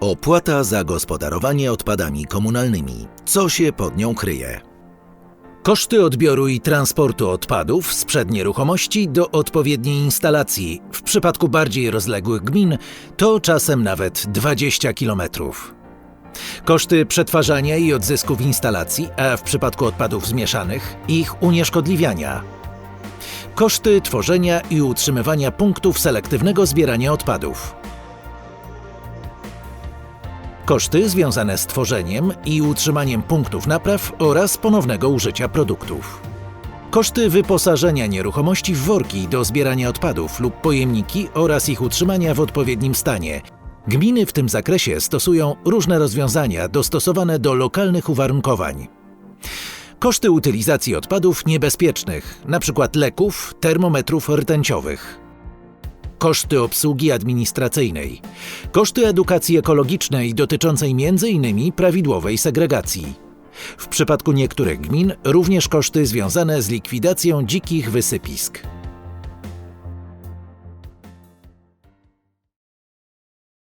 Opłata za gospodarowanie odpadami komunalnymi. Co się pod nią kryje? Koszty odbioru i transportu odpadów sprzed nieruchomości do odpowiedniej instalacji. W przypadku bardziej rozległych gmin to czasem nawet 20 km. Koszty przetwarzania i odzysków instalacji, a w przypadku odpadów zmieszanych ich unieszkodliwiania. Koszty tworzenia i utrzymywania punktów selektywnego zbierania odpadów. Koszty związane z tworzeniem i utrzymaniem punktów napraw oraz ponownego użycia produktów. Koszty wyposażenia nieruchomości w worki do zbierania odpadów lub pojemniki oraz ich utrzymania w odpowiednim stanie. Gminy w tym zakresie stosują różne rozwiązania dostosowane do lokalnych uwarunkowań. Koszty utylizacji odpadów niebezpiecznych, np. leków, termometrów rtęciowych. Koszty obsługi administracyjnej. Koszty edukacji ekologicznej dotyczącej m.in. prawidłowej segregacji. W przypadku niektórych gmin również koszty związane z likwidacją dzikich wysypisk.